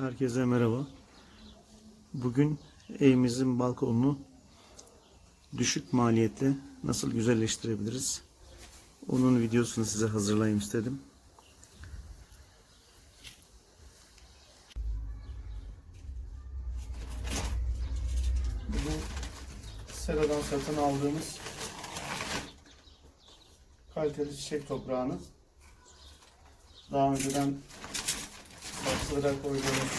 Herkese merhaba. Bugün evimizin balkonunu düşük maliyetle nasıl güzelleştirebiliriz? Onun videosunu size hazırlayayım istedim. Bu seradan satın aldığımız kaliteli çiçek toprağını daha önceden saksılara koyduğumuz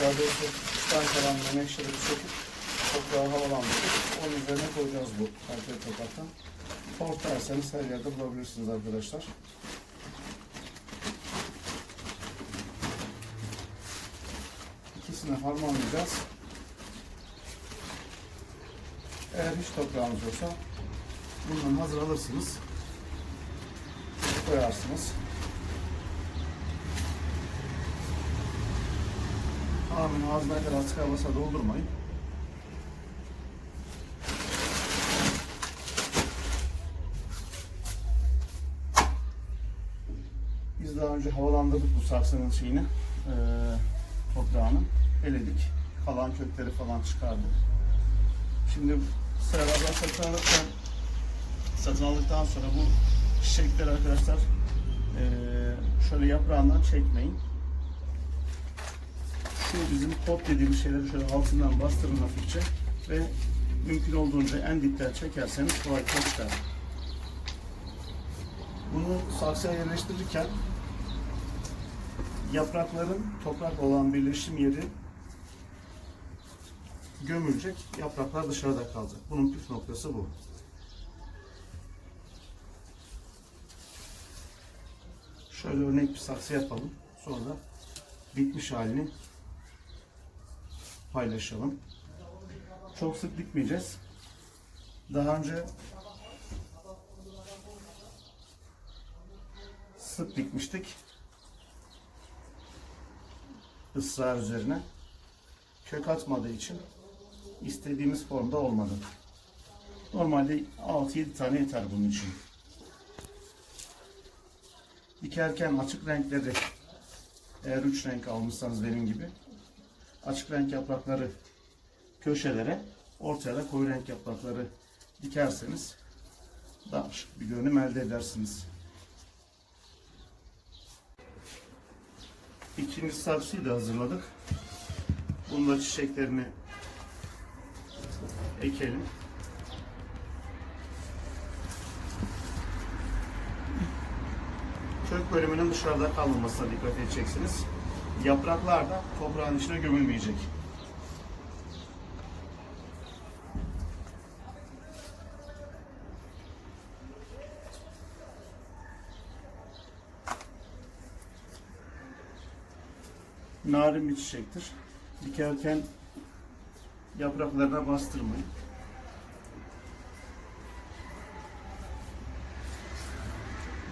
daha doğrusu kıştan kalan menekşeleri söküp toprağı havalandırıp onun üzerine koyacağız bu kaliteli topraktan. Torf derseniz her yerde bulabilirsiniz arkadaşlar. İkisini harmanlayacağız. Eğer hiç toprağınız yoksa bundan hazır alırsınız. Koyarsınız. Tamamen ağzına kadar tıka basa doldurmayın. Biz daha önce havalandırdık bu saksının şeyini, eee toprağını, eledik. Kalan kökleri falan çıkardık. Şimdi sıralardan satın alırken, satın aldıktan sonra bu çiçekleri arkadaşlar eee, şöyle yaprağından çekmeyin şu bizim pot dediğimiz şeyleri şöyle altından bastırın hafifçe ve mümkün olduğunca en dipten çekerseniz kolaylıkla çıkar. Bunu saksıya yerleştirirken yaprakların toprak olan birleşim yeri gömülecek, yapraklar dışarıda kalacak. Bunun püf noktası bu. Şöyle örnek bir saksı yapalım. Sonra bitmiş halini paylaşalım. Çok sık dikmeyeceğiz. Daha önce sık dikmiştik. Israr üzerine. Kök atmadığı için istediğimiz formda olmadı. Normalde 6-7 tane yeter bunun için. Dikerken açık renkleri eğer 3 renk almışsanız benim gibi açık renk yaprakları köşelere, ortaya da koyu renk yaprakları dikerseniz daha şık bir görünüm elde edersiniz. İkinci saksıyı da hazırladık. Bunda çiçeklerini ekelim. Kök bölümünün dışarıda kalmamasına dikkat edeceksiniz. Yapraklar da toprağın içine gömülmeyecek. Narin bir çiçektir. Dikerken yapraklarına bastırmayın.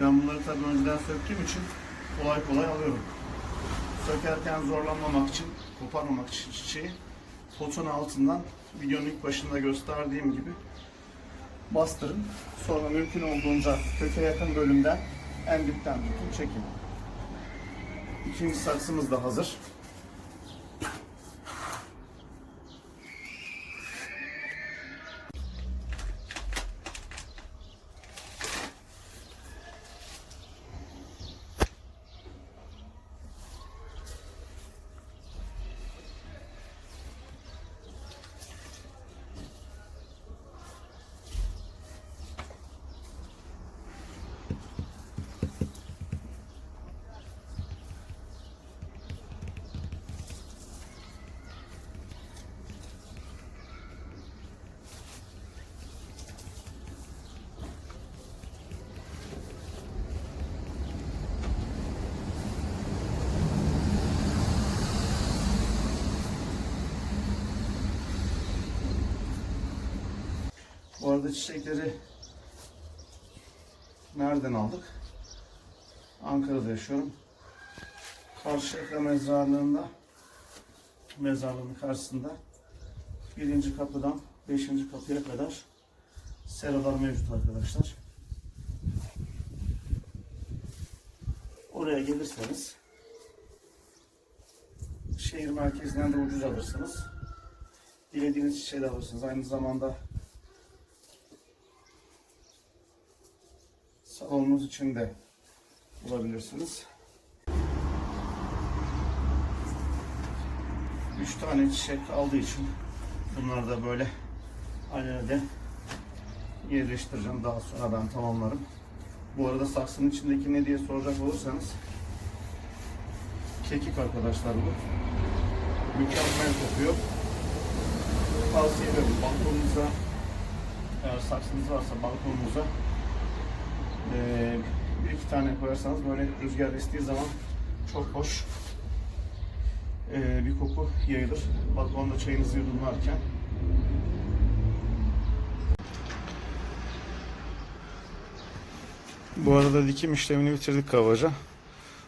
Ben bunları tabii önceden söktüğüm için kolay kolay alıyorum sökerken zorlanmamak için, koparmamak için çiçeği potun altından videonun ilk başında gösterdiğim gibi bastırın. Sonra mümkün olduğunca köke yakın bölümden en dipten tutun çekin. İkinci saksımız da hazır. Bu arada çiçekleri nereden aldık? Ankara'da yaşıyorum. Karşıyaka mezarlığında mezarlığın karşısında birinci kapıdan beşinci kapıya kadar seralar mevcut arkadaşlar. Oraya gelirseniz şehir merkezinden de ucuz alırsınız. Dilediğiniz çiçeği de alırsınız. Aynı zamanda salonunuz için de bulabilirsiniz. Üç tane çiçek aldığı için bunları da böyle alelade yerleştireceğim. Daha sonra ben tamamlarım. Bu arada saksının içindeki ne diye soracak olursanız kekik arkadaşlar bu. Mükemmel kokuyor. Tavsiye ederim. Balkonunuza eğer saksınız varsa balkonunuza eee, bir iki tane koyarsanız böyle rüzgar estiği zaman çok hoş eee, bir koku yayılır. Balkonda çayınızı yudumlarken. Bu arada dikim işlemini bitirdik kabaca.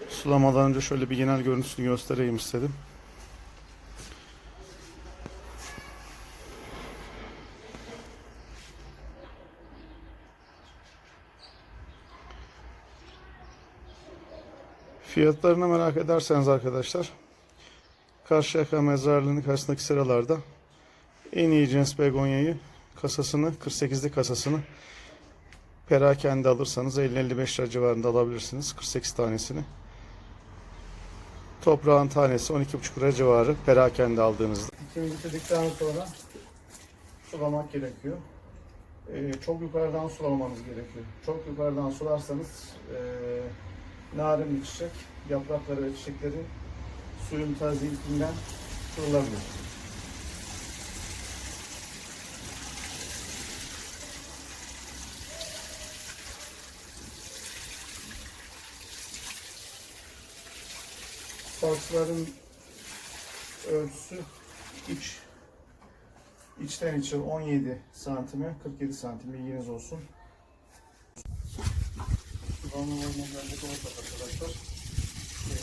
Sulamadan önce şöyle bir genel görüntüsünü göstereyim istedim. Fiyatlarını merak ederseniz arkadaşlar Karşıyaka mezarlığının karşısındaki sıralarda en iyi cins begonyayı kasasını 48'li kasasını perakende alırsanız 50-55 lira civarında alabilirsiniz 48 tanesini. Toprağın tanesi 12,5 lira civarı perakende aldığınızda. Dikimi bitirdikten sonra sulamak gerekiyor. Ee, çok yukarıdan sulamamanız gerekiyor. Çok yukarıdan sularsanız ee, narin çiçek, yaprakları ve çiçekleri suyun tazeliğinden kırılabilir. Saksıların ölçüsü iç içten içe 17 santime 47 santim bilginiz olsun. Kullanma hormonlarında olacak arkadaşlar. Ee,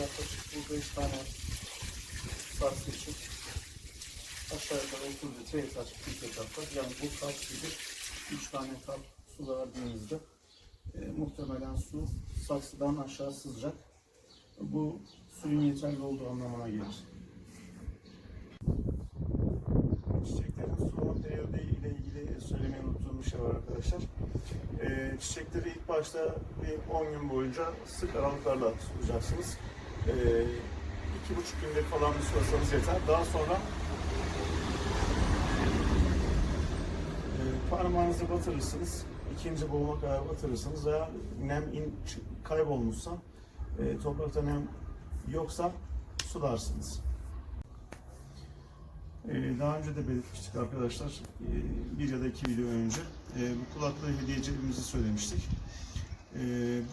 yaklaşık bu 5 tane saksı için aşağı yukarı 30 litre yeter ilk etapta. Yani bu saksı gibi 3 tane kap su verdiğinizde e, muhtemelen su saksıdan aşağı sızacak. Bu suyun yeterli olduğu anlamına gelir. Söylemeyi unuttuğum bir şey var arkadaşlar. E, çiçekleri ilk başta bir 10 gün boyunca sık aralıklarla sulayacaksınız. E, iki buçuk günde falan bir sulasanız yeter. Daha sonra e, parmağınızı batırırsınız. İkinci boğuma kadar batırırsınız veya nem in, kaybolmuşsa e, toprakta nem yoksa sularsınız. Ee, Daha önce de belirtmiştik arkadaşlar, ee, bir ya da iki video önce. Ee, Bu kulaklığı hediye cebimizi söylemiştik.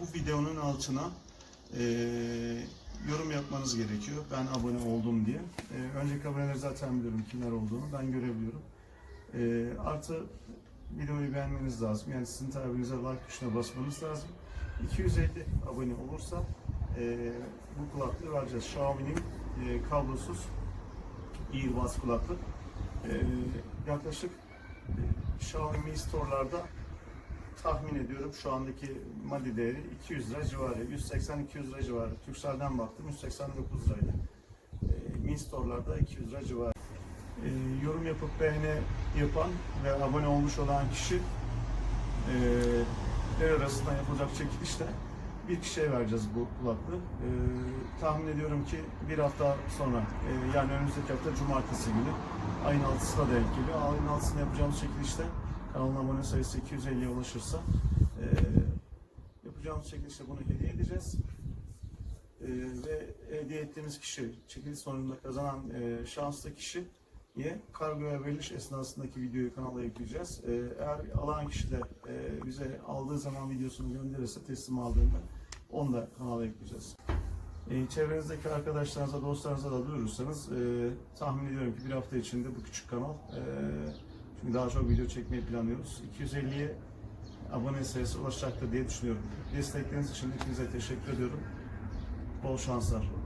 Bu videonun altına yorum yapmanız gerekiyor. Ben abone oldum diye. Önceki aboneleri zaten biliyorum kimler olduğunu, ben görebiliyorum. Artı videoyu beğenmeniz lazım. Yani sizin tabirinize like tuşuna basmanız lazım. 250 abone olursa bu kulaklığı vereceğiz. Xiaomi'nin kablosuz Earbus kulaklık. Ee, yaklaşık e, Xiaomi Store'larda tahmin ediyorum şu andaki maddi değeri 200 lira civarı, 180-200 lira civarı. Türkcell'den baktım 189 liraydı. Ee, Mi Store'larda 200 lira civarı. Ee, yorum yapıp beğeni yapan ve abone olmuş olan kişi e, arasında yapılacak çekilişte bir kişiye vereceğiz bu kulaklığı. Ee, tahmin ediyorum ki bir hafta sonra e, yani önümüzdeki hafta cumartesi günü ayın 6'sına denk geliyor. Ayın 6'sında yapacağımız çekilişte kanalın abone sayısı 250'ye ulaşırsa e, yapacağımız çekilişte bunu hediye edeceğiz. E, ve hediye ettiğimiz kişi, çekiliş sonunda kazanan e, şanslı kişiye kargoya veriliş esnasındaki videoyu kanala yükleyeceğiz. E, eğer alan kişi de e, bize aldığı zaman videosunu gönderirse teslim aldığında onu da kanala yükleyeceğiz. E, çevrenizdeki arkadaşlarınıza, dostlarınıza da duyurursanız e, tahmin ediyorum ki bir hafta içinde bu küçük kanal e, çünkü daha çok video çekmeyi planlıyoruz. 250'ye abone sayısı ulaşacaktır diye düşünüyorum. Destekleriniz için hepinize teşekkür ediyorum. Bol şanslar.